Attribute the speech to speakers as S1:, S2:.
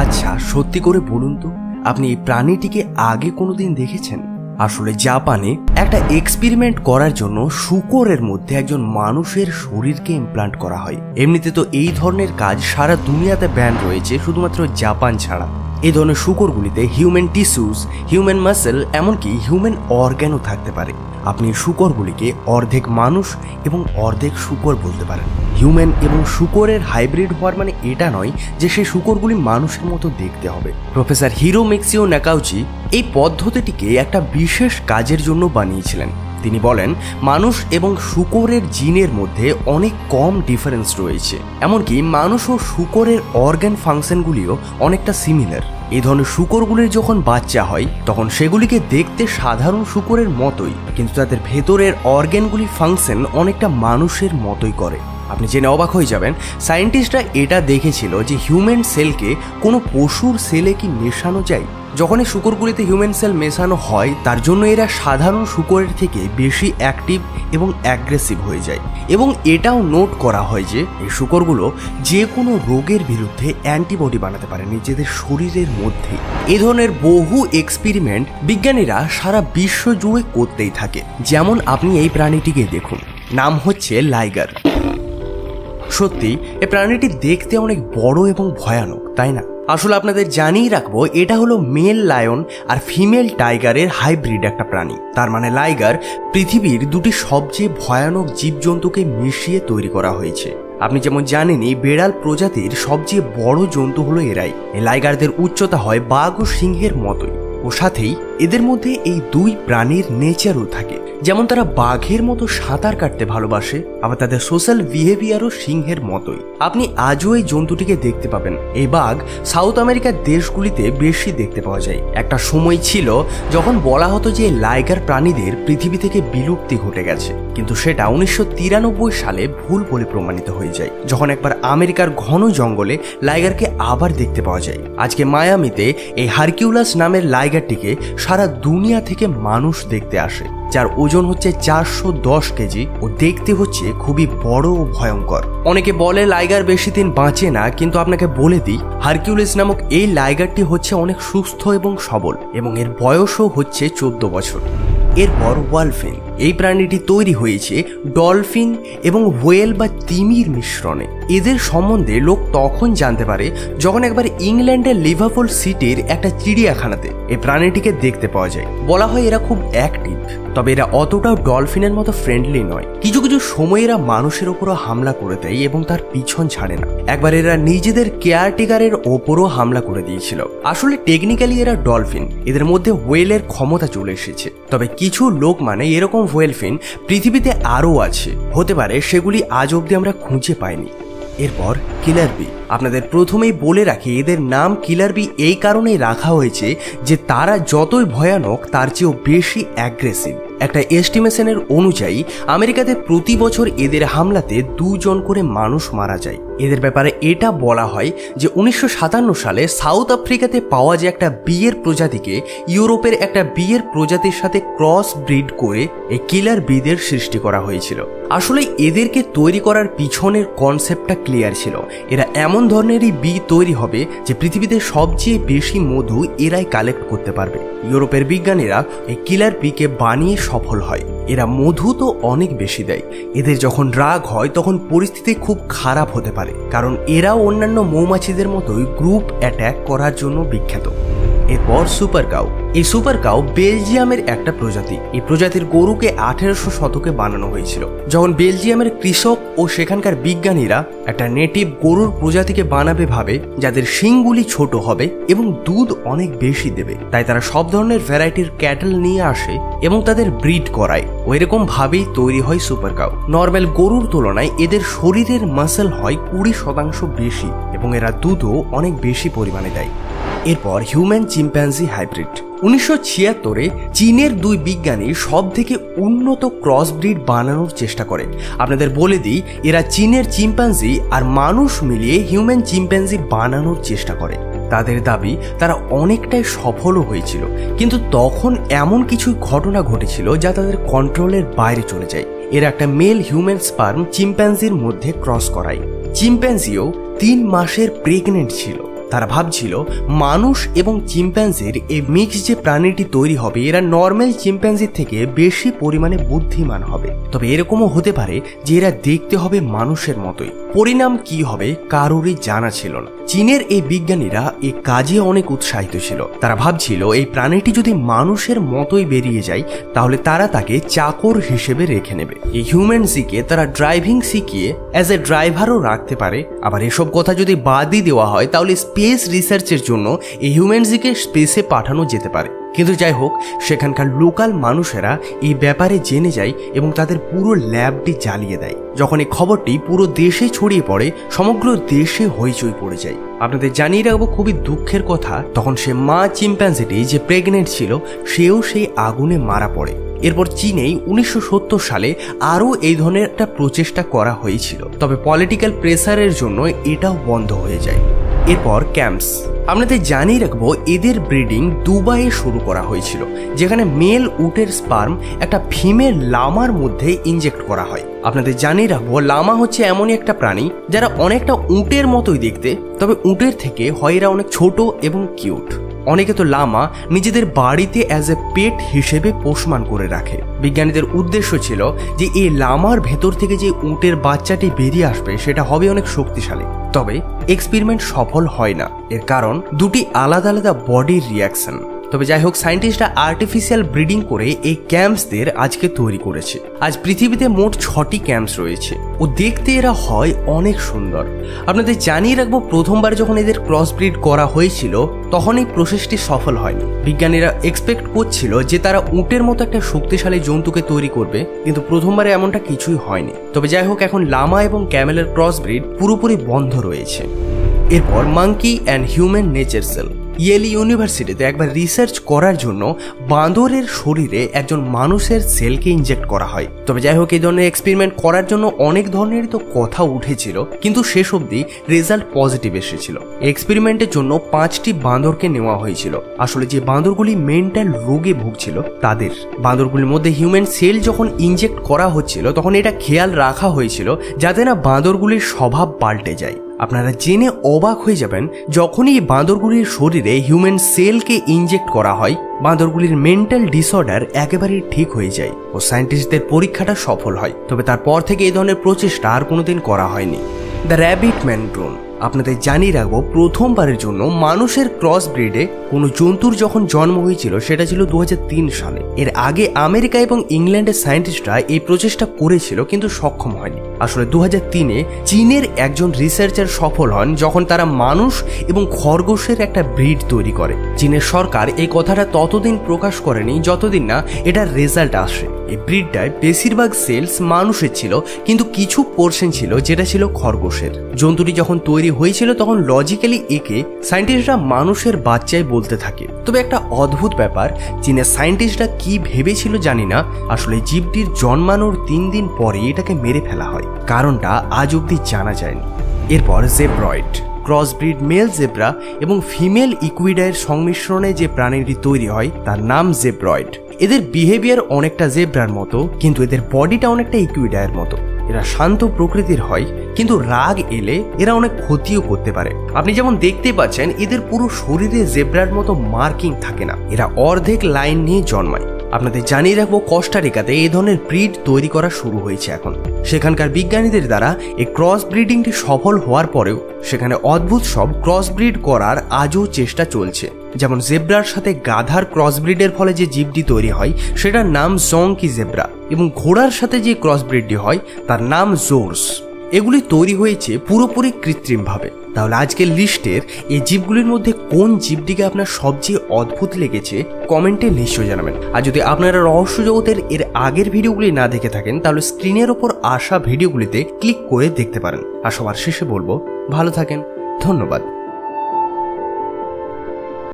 S1: আচ্ছা সত্যি করে বলুন তো, আপনি এই প্রাণীটিকে আগে কোনোদিন দেখেছেন? আসলে জাপানে একটা এক্সপেরিমেন্ট করার জন্য শুকরের মধ্যে একজন মানুষের শরীরকে ইমপ্লান্ট করা হয়। এমনিতে তো এই ধরনের কাজ সারা দুনিয়াতে ব্যান রয়েছে, শুধুমাত্র জাপান ছাড়া। এই ধরনের শুকরগুলিতে হিউম্যান টিস্যুস হিউম্যান মাসেল এমনকি হিউম্যান অর্গ্যানও থাকতে পারে। আপনি শুকরগুলিকে অর্ধেক মানুষ এবং অর্ধেক শুকর বলতে পারেন। হিউম্যান এবং শুকরের হাইব্রিড হওয়ার মানে এটা নয় যে সেই শুকরগুলি মানুষের মতো দেখতে হবে। প্রফেসর হিরো মেক্সিও নাকাউচি এই পদ্ধতিটিকে একটা বিশেষ কাজের জন্য বানিয়েছিলেন। তিনি বলেন, মানুষ এবং শুকরের জিনের মধ্যে অনেক কম ডিফারেন্স রয়েছে। এমনকি মানুষ ও শুকরের অর্গ্যান ফাংশনগুলিও অনেকটা সিমিলার এই ধরনের শুকরগুলির যখন বাচ্চা হয়, তখন সেগুলিকে দেখতে সাধারণ শুকরের মতোই, কিন্তু তাদের ভেতরের অর্গ্যানগুলি ফাংশন অনেকটা মানুষের মতোই করে। আপনি জেনে অবাক হয়ে যাবেন, সায়েন্টিস্টরা এটা দেখেছিল যে হিউম্যান সেলকে কোনো পশুর সেলে কি মেশানো যায়। যখন এই শুকরগুলিতে হিউম্যান সেল মেশানো হয়, তার জন্য এরা সাধারণ শুকরের থেকে বেশি অ্যাক্টিভ এবং অ্যাগ্রেসিভ হয়ে যায়। এবং এটাও নোট করা হয় যে, এই শুকরগুলো যে কোনো রোগের বিরুদ্ধে অ্যান্টিবডি বানাতে পারে নিজেদের শরীরের মধ্যে। এ ধরনের বহু এক্সপেরিমেন্ট বিজ্ঞানীরা সারা বিশ্ব জুড়ে করতেই থাকে। যেমন আপনি এই প্রাণীটিকে দেখুন, নাম হচ্ছে লাইগার। সত্যি এই প্রাণীটি দেখতে অনেক বড় এবং ভয়ানক, তাই না? আসলে আপনাদের জানিয়ে রাখব, এটা হলো মেল লায়ন আর ফিমেল টাইগারের হাইব্রিড একটা প্রাণী। তার মানে লাইগার পৃথিবীর দুটি সবচেয়ে ভয়ানক জীবজন্তুকে মিশিয়ে তৈরি করা হয়েছে। আপনি যেমন জানেনই, বেড়াল প্রজাতির সবচেয়ে বড় জন্তু হলো এরাই। লাইগারদের উচ্চতা হয় বাঘ ও সিংহের মতোই। ও সাথেই এদের মধ্যে এই দুই প্রাণীর নেচারও থাকে। যেমন তারা বাঘের মতো সাঁতার কাটতে ভালোবাসে, আবার তাদের সোশ্যাল বিহেভিয়ারও সিংহের মতোই। আপনি আজও এই জন্তুটিকে দেখতে পাবেন। এই বাঘ সাউথ আমেরিকার দেশগুলিতে বেশি দেখতে পাওয়া যায়। একটা সময় ছিল যখন বলা হতো যে লাইগার প্রাণীদের পৃথিবী থেকে বিলুপ্তি ঘটে গেছে। কিন্তু সেটা উনিশশো তিরানব্বই সালে ভুল বলে প্রমাণিত হয়ে যায়, যখন একবার আমেরিকার ঘন জঙ্গলে লাইগারকে আবার দেখতে পাওয়া যায়। আজকে মায়ামিতে এই হারকিউলাস নামের লাইগারটিকে সারা দুনিয়া থেকে মানুষ দেখতে আসে, যার ওজন হচ্ছে চারশো দশ কেজি ও দেখতে হচ্ছে খুবই বড় ও ভয়ঙ্কর। অনেকে বলে লাইগার বেশি দিন বাঁচে না, কিন্তু আপনাকে বলে দিই, হারকিউলিস নামক এই লাইগারটি হচ্ছে অনেক সুস্থ এবং সবল এবং এর বয়সও হচ্ছে চোদ্দ বছর। এরপর ওয়ালফিন। এই প্রাণীটি তৈরি হয়েছে ডলফিন এবং হোয়েল বা তিমির মিশ্রণে। এদের সম্বন্ধে লোক তখন জানতে পারে যখন একবার ইংল্যান্ডের লিভারপুল সিটির একটা চিড়িয়াখানাতে এই প্রাণীটিকে দেখতে পাওয়া যায়। বলা হয় এরা খুব অ্যাক্টিভ, তবে এরা অতটাও ডলফিনের মতো ফ্রেন্ডলি নয়। কিছু কিছু সময় এরা মানুষের ওপরও হামলা করে দেয় এবং তার পিছন ছাড়ে না। একবার এরা নিজেদের কেয়ারটেকারের ওপরও হামলা করে দিয়েছিল। আসলে টেকনিক্যালি এরা ডলফিন, এদের মধ্যে হোয়েলের ক্ষমতা চলে এসেছে। তবে কিছু লোক মানে এরকম হোয়েলফিন পৃথিবীতে আরও আছে। হতে পারে সেগুলি আজ অবধি আমরা খুঁজে পাইনি। এরপর কিলার বি আপনাদের প্রথমেই বলে রাখি, এদের নাম কিলার বি এই কারণেই রাখা হয়েছে যে তারা যতই ভয়ানক, তার চেয়েও বেশি অ্যাগ্রেসিভ একটা এস্টিমেশনের অনুযায়ী, আমেরিকাতে প্রতি বছর এদের হামলাতে দুজন করে মানুষ মারা যায়। এদের ব্যাপারে এটা বলা হয় যে উনিশশো সাতান্ন সালে সাউথ আফ্রিকাতে পাওয়া যে একটা বিয়ের প্রজাতিকে ইউরোপের একটা বিয়ের প্রজাতির সাথে ক্রস ব্রিড করে এই কিলার বিদের সৃষ্টি করা হয়েছিল। আসলে এদেরকে তৈরি করার পিছনের কনসেপ্টটা ক্লিয়ার ছিল। এরা এমন ধরনেরই বি তৈরি হবে যে পৃথিবীতে সবচেয়ে বেশি মধু এরাই কালেক্ট করতে পারবে। ইউরোপের বিজ্ঞানীরা এই কিলার বিকে বানিয়ে সফল হয়। এরা মধু তো অনেক বেশি দেয়। এদের যখন রাগ হয়, তখন পরিস্থিতি খুব খারাপ হতে পারে। কারণ এরাও অন্যান্য মৌমাছিদের মতোই গ্রুপ অ্যাট্যাক করার জন্য বিখ্যাত। এরপর সুপার কাউ এই সুপার কাউ বেলজিয়ামের একটা প্রজাতি। এই প্রজাতির গরুকে আঠেরোশো শতকে বানানো হয়েছিল। যখন বেলজিয়ামের কৃষক ও সেখানকার বিজ্ঞানীরা একটা নেটিভ গরুর প্রজাতিকে বানাবে ভাবে, যাদের শিংগুলি ছোট হবে এবং দুধ অনেক বেশি দেবে, তাই তারা সব ধরনের ভ্যারাইটির ক্যাটেল নিয়ে আসে এবং তাদের ব্রিড করায়। ওই রকম ভাবেই তৈরি হয় সুপার কাউ নর্মাল গরুর তুলনায় এদের শরীরের মাসেল হয় কুড়ি শতাংশ বেশি এবং এরা দুধও অনেক বেশি পরিমাণে দেয়। এরপর হিউম্যান চিম্প্যান্জি হাইব্রিড উনিশশো ছিয়াত্তরে চীনের দুই বিজ্ঞানী সব থেকে উন্নত ক্রস ব্রিড বানানোর চেষ্টা করে। আপনাদের বলে দিই, এরা চীনের চিম্প্যাঞ্জি আর মানুষ মিলিয়ে হিউম্যান চিম্প্যাঞ্জি বানানোর চেষ্টা করে। তাদের দাবি, তারা অনেকটাই সফলও হয়েছিল, কিন্তু তখন এমন কিছু ঘটনা ঘটেছিল যা তাদের কন্ট্রোলের বাইরে চলে যায়। এরা একটা মেল হিউম্যান স্পার্ম চিম্প্যাঞ্জির মধ্যে ক্রস করায়। চিম্প্যাঞ্জিও তিন মাসের প্রেগনেন্ট ছিল। তারা ভাবছিল, মানুষ এবং চিম্প্যাঞ্জির এই মিক্স যে প্রাণীটি তৈরি হবে, এরা নর্মাল চিম্প্যাঞ্জির থেকে বেশি পরিমাণে বুদ্ধিমান হবে। তবে এরকমও হতে পারে যে এরা দেখতে হবে মানুষের মতোই। পরিণাম কি হবে কারোরই জানা ছিল না। চীনের এই বিজ্ঞানীরা এই কাজে অনেক উৎসাহিত ছিল। তারা ভাবছিল, এই প্রাণীটি যদি মানুষের মতোই বেরিয়ে যায়, তাহলে তারা তাকে চাকর হিসেবে রেখে নেবে। এই হিউম্যান সিকে তারা ড্রাইভিং শিখিয়ে অ্যাজ এ ড্রাইভারও রাখতে পারে। আবার এসব কথা যদি বাদই দেওয়া হয়, তাহলে স্পেস রিসার্চের জন্য এই হিউম্যান সিকে স্পেসে পাঠানো যেতে পারে। কিন্তু যাই হোক সেখানকার লোকাল মানুষেরা এই ব্যাপারে জেনে যায় এবং তাদের পুরো ল্যাবটি জ্বালিয়ে দেয়। যখন এই খবরটি পুরো দেশে ছড়িয়ে পড়ে, সমগ্র দেশে হইচই পড়ে যায়। আপনাদের জানিয়ে রাখব, খুবই দুঃখের কথা, তখন সে মা চিম্প্যান্সিটি যে প্রেগনেন্ট ছিল, সেও সেই আগুনে মারা পড়ে। এরপর চীনেই উনিশশো সত্তর সালে আরও এই ধরনের একটা প্রচেষ্টা করা হয়েছিল। তবে পলিটিক্যাল প্রেসারের জন্য এটাও বন্ধ হয়ে যায়। এরপর ক্যাম্পস। আপনাদের জানিয়ে রাখব, এদের ব্রিডিং দুবাইয়ে শুরু করা হয়েছিল, যেখানে মেল উটের স্পার্ম একটা ফিমেল লামার মধ্যে ইনজেক্ট করা হয়। আপনাদের জানিয়ে রাখব, লামা হচ্ছে এমনই একটা প্রাণী, যারা অনেকটা উটের মতোই দেখতে, তবে উটের থেকে হয় এরা অনেক ছোট এবং কিউট। অনেকে তো লামা নিজেদের বাড়িতে অ্যাজ এ পেট হিসেবে পোষমান করে রাখে। বিজ্ঞানীদের উদ্দেশ্য ছিল যে, এই লামার ভেতর থেকে যে উটের বাচ্চাটি বেরিয়ে আসবে, সেটা হবে অনেক শক্তিশালী। তবে এক্সপেরিমেন্ট সফল হয় না। এর কারণ দুটি আলাদা আলাদা বডির রিয়াকশন তবে যাই হোক সায়েন্টিস্টরা আর্টিফিশিয়াল ব্রিডিং করে এই ক্যাম্পসদের আজকে তৈরি করেছে। আজ পৃথিবীতে মোট ছটি ক্যাম্পস রয়েছে। ও দেখতে এরা হয় অনেক সুন্দর। আপনাদের জানিয়ে রাখব, প্রথমবার যখন এদের ক্রস ব্রিড করা হয়েছিল, তখন এই প্রসেসটি সফল হয়নি। বিজ্ঞানীরা এক্সপেক্ট করছিল যে তারা উটের মতো একটা শক্তিশালী জন্তুকে তৈরি করবে, কিন্তু প্রথমবারে এমনটা কিছুই হয়নি। তবে যাই হোক এখন লামা এবং ক্যামেলের ক্রস ব্রিড পুরোপুরি বন্ধ রয়েছে। এরপর monkey and human nature cell Yale ইউনিভার্সিটিতে একবার রিসার্চ করার জন্য বাঁদরের শরীরে একজন মানুষের সেলকে ইনজেক্ট করা হয়। তবে যাই হোক, এই ধরনের এক্সপেরিমেন্ট করার জন্য অনেক ধরনেরই তো কথা উঠেছিল, কিন্তু শেষ অবধি রেজাল্ট পজিটিভ এসেছিল। এক্সপেরিমেন্টের জন্য পাঁচটি বাঁদরকে নেওয়া হয়েছিল। আসলে যে বাঁদরগুলি মেন্টাল রোগে ভুগছিল, তাদের। বাঁদরগুলির মধ্যে হিউম্যান সেল যখন ইনজেক্ট করা হচ্ছিল, তখন এটা খেয়াল রাখা হয়েছিল যাতে না বাঁদরগুলির স্বভাব পাল্টে যায়। আপনারা জেনে অবাক হয়ে যাবেন, যখনই বাঁদরগুলির শরীরে হিউম্যান সেলকে ইনজেক্ট করা হয়, বাঁদরগুলির মেন্টাল ডিসঅর্ডার একেবারে ঠিক হয়ে যায় ও সায়েন্টিস্টদের পরীক্ষাটা সফল হয়। তবে তারপর থেকে এই ধরনের প্রচেষ্টা আর কোনোদিন করা হয়নি। দ্য র্যাবিট ম্যান ড্রোন আপনাদের জানিয়ে রাখব, প্রথমবারের জন্য মানুষের ক্রস ব্রিডে কোনো জন্তুর যখন জন্ম হয়েছিল, সেটা ছিল দু হাজার তিন সালে। এর আগে আমেরিকা এবং ইংল্যান্ডের সায়েন্টিস্টরা এই প্রচেষ্টা করেছিল, কিন্তু সক্ষম হয়নি। আসলে দু হাজার তিনে চীনের একজন রিসার্চার সফল হন যখন তারা মানুষ এবং খরগোশের একটা ব্রিড তৈরি করে। চীনের সরকার এই কথাটা ততদিন প্রকাশ করেনি যতদিন না এটার রেজাল্ট আসে। এই ব্রিডটায় বেশিরভাগ সেলস মানুষের ছিল, কিন্তু কিছু পোর্শন ছিল যেটা ছিল খরগোশের। জন্তুটি যখন তৈরি হয়েছিল তখন লজিক্যালি একে সায়েন্টিস্টরা মানুষের বাচ্চায় বলতে থাকে। তবে একটা অদ্ভুত ব্যাপার, চীনের সায়েন্টিস্টরা কি ভেবেছিল জানি না। আসলে জীবটির জন্মানোর তিন দিন পরে এটাকে মেরে ফেলা হয়। কারণটা আজ অব্দি জানা যায়নি। এরপর জেব্রয়েড, ক্রসব্রিড মেল জেব্রা এবং ফিমেল ইকুইডায়ের সংমিশ্রণে যে প্রাণীটি তৈরি হয়, তার নাম জেব্রয়েড। এদের বিহেভিয়ার অনেকটা জেব্রার মতো, কিন্তু এদের বডিটা অনেকটা ইকুইডায়ের মতো। এরা শান্ত প্রকৃতির হয়, কিন্তু রাগ এলে এরা অনেক ক্ষতিও করতে পারে। আপনি যেমন দেখতে পাচ্ছেন, এদের পুরো শরীরে জেব্রার মতো মার্কিং থাকে না। এরা অর্ধেক লাইন নিয়ে জন্মায়। আপনাদের জানিয়ে রাখব কস্টারিকাতে এই ধরনের ব্রিড তৈরি করা শুরু হয়েছে এখন। সেখানকার বিজ্ঞানীদের দ্বারা এই ক্রস ব্রিডিংটি সফল হওয়ার পরেও সেখানে অদ্ভুত সব ক্রস ব্রিড করার আজও চেষ্টা চলছে। যেমন জেব্রার সাথে গাধার ক্রস ব্রিডের ফলে যে জীবটি তৈরি হয়, সেটার নাম জংকি জেব্রা এবং ঘোড়ার সাথে যে ক্রস ব্রিডটি হয়, তার নাম জোর্স। এগুলি তৈরি হয়েছে পুরোপুরি কৃত্রিমভাবে। তাহলে আজকের লিস্টের এই জীবগুলির মধ্যে কোন জীবটিকে আপনার সবচেয়ে অদ্ভুত লেগেছে কমেন্টে নিশ্চয় জানাবেন। আর যদি আপনারা রহস্য জগতের এর আগের ভিডিওগুলি না দেখে থাকেন, তাহলে স্ক্রিনের ওপর আসা ভিডিওগুলিতে ক্লিক করে দেখতে পারেন। আর সবার শেষে বলব, ভালো থাকেন। ধন্যবাদ।